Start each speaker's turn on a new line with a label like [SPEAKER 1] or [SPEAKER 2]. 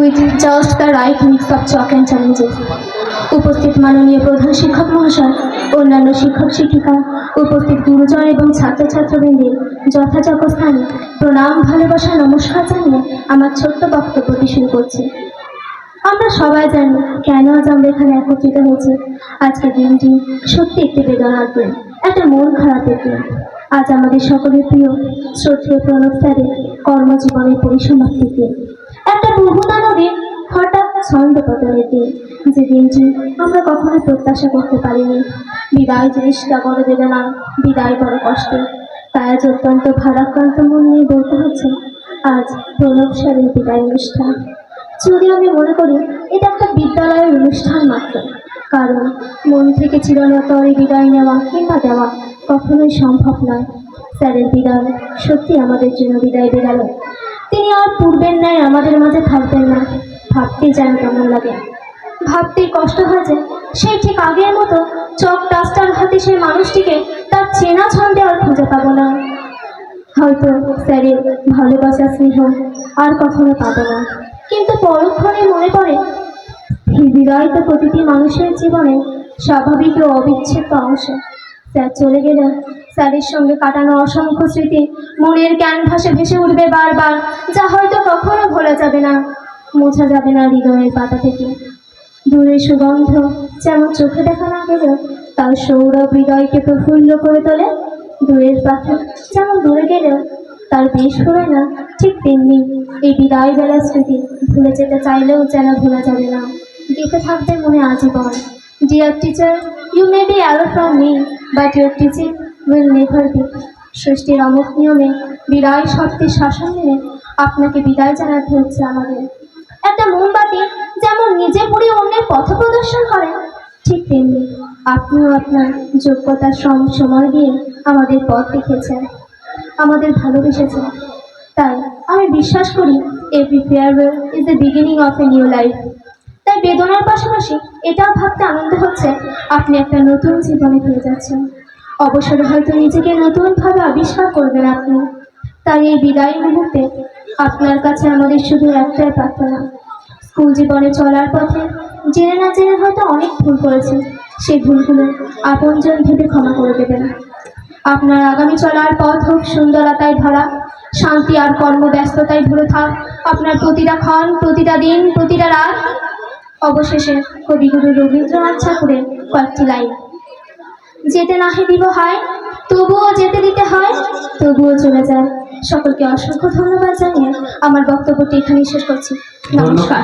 [SPEAKER 1] With just the right mix of chalk and challenges উপস্থিত মাননীয় প্রধান শিক্ষক মহাশয়, অন্যান্য শিক্ষক শিক্ষিকা, উপস্থিত গুরুজন এবং ছাত্রছাত্রবৃন্দের যথাযোগ্য স্থানে প্রণাম, ভালোবাসা, নমস্কার জানিয়ে আমার ছোট্ট বক্তব্যটি শুরু করছি। আমরা সবাই জানি কেন আজ আমরা এখানে একত্রিত হয়েছি। আজকের দিনটি সত্যি একটি বেদনার দিন, একটা মন খারাপের দিন। আজ আমাদের সকলের প্রিয়, শ্রদ্ধেয় প্রণব স্যারের কর্মজীবনের পরিসমাপ্তির দিন একটা বহুদা নদীর হঠাৎ ছন্দ পতনের দিন যে দিনটি আমরা কখনো প্রত্যাশা করতে পারিনি। বিদায় জিনিসটা বড় বেদনা বিদায় বড় কষ্ট। তাই আজ অত্যন্ত ভারাক্রান্ত মন নিয়ে বলতে হচ্ছে, আজ প্রণব স্যারের বিদায় অনুষ্ঠান। যদি আমি মনে করি, এটা একটা বিদ্যালয়ের অনুষ্ঠান মাত্র। কারণ মন থেকে চিরনতরে বিদায় নেওয়া কিংবা দেওয়া কখনোই সম্ভব নয়। স্যারের বিদায় সত্যি আমাদের জন্য বিদায় বেরালো তিনি আর পূর্বের ন্যায় আমাদের মাঝে থাকবেন না। ভাবতেই যেন কেমন লাগে। ভাবতেই কষ্ট হয় যে সেই ঠিক আগের মতো চক ডাস্টার হাতে সেই মানুষটিকে তার চেনা ছন্দে আর খুঁজে পাবো না। হয়তো স্যারের ভালোবাসা, স্নেহ আর কখনো পাবো না। কিন্তু পরক্ষণে মনে পড়ে, হৃদয় তো প্রতিটি মানুষের জীবনে স্বাভাবিক ও অবিচ্ছেদ্য অংশ। স্যার, চলে গেলে। স্যারের সঙ্গে কাটানো অসংখ্য স্মৃতি মনের ক্যানভাসে ভেসে উঠবে বারবার, যা হয়তো কখনো ভোলা যাবে না, মোছা যাবে না হৃদয়ের পাতা থেকে। দূরের সুগন্ধ যেমন চোখে দেখা না গেলেও তার সৌরভ হৃদয়কে প্রফুল্ল করে তোলে। দূরের পাখি যেমন দূরে গেলেও তার বেশ ফুরে না, ঠিক তেমনি এই বিদায় বেলা স্মৃতি ভুলে যেতে চাইলেও যেন ভোলা যাবে না। গেতে থাকবে মনে আজীবন। Dear teacher you may be arrow from me but your teaching will never be সৃষ্টির অমুক নিয়মে বিদায় শর্তের শাসন মেনে আপনাকে বিদায় জানাতে হচ্ছে আমাদের। একটা মোমবাতি যেমন নিজে পুড়ে অন্যের পথ প্রদর্শন করেন ঠিক তেমনি আপনিও আপনার যোগ্যতার সম সময় দিয়ে আমাদের পথ দেখিয়েছেন আমাদের ভালোবেসেছেন। তাই আমি বিশ্বাস করি every farewell is the beginning of a new life তাই বেদনার পাশাপাশি এটাও ভাবতে আনন্দ হচ্ছে। আপনি একটা নতুন জীবনে ফিরে যাচ্ছেন। অবসরে হয়তো নিজেকে নতুনভাবে আবিষ্কার করবেন আপনি। তাই এই বিদায় মুহূর্তে আপনার কাছে আমাদের শুধু একটাই প্রার্থনা। স্কুল জীবনে চলার পথে জেনে না জেনে হয়তো অনেক ভুল করেছি সেই ভুলগুলো আপনজন ভেবে ক্ষমা করে দেবেন। আপনার আগামী চলার পথ হোক সুন্দরতায় ভরা, শান্তি আর কর্মব্যস্ততায় ভরে থাক। আপনার প্রতিটা ক্ষণ, প্রতিটা দিন, প্রতিটা রাত অবশেষে কবিগুরু রবীন্দ্রনাথ ঠাকুরের কয়েকটি লাইন। যেতে নাহে দিব হয়, তবুও যেতে দিতে হয়, তবুও চলে যায়। সকলকে অসংখ্য ধন্যবাদ জানিয়ে আমার বক্তব্যটি এখানেই শেষ করছি। নমস্কার।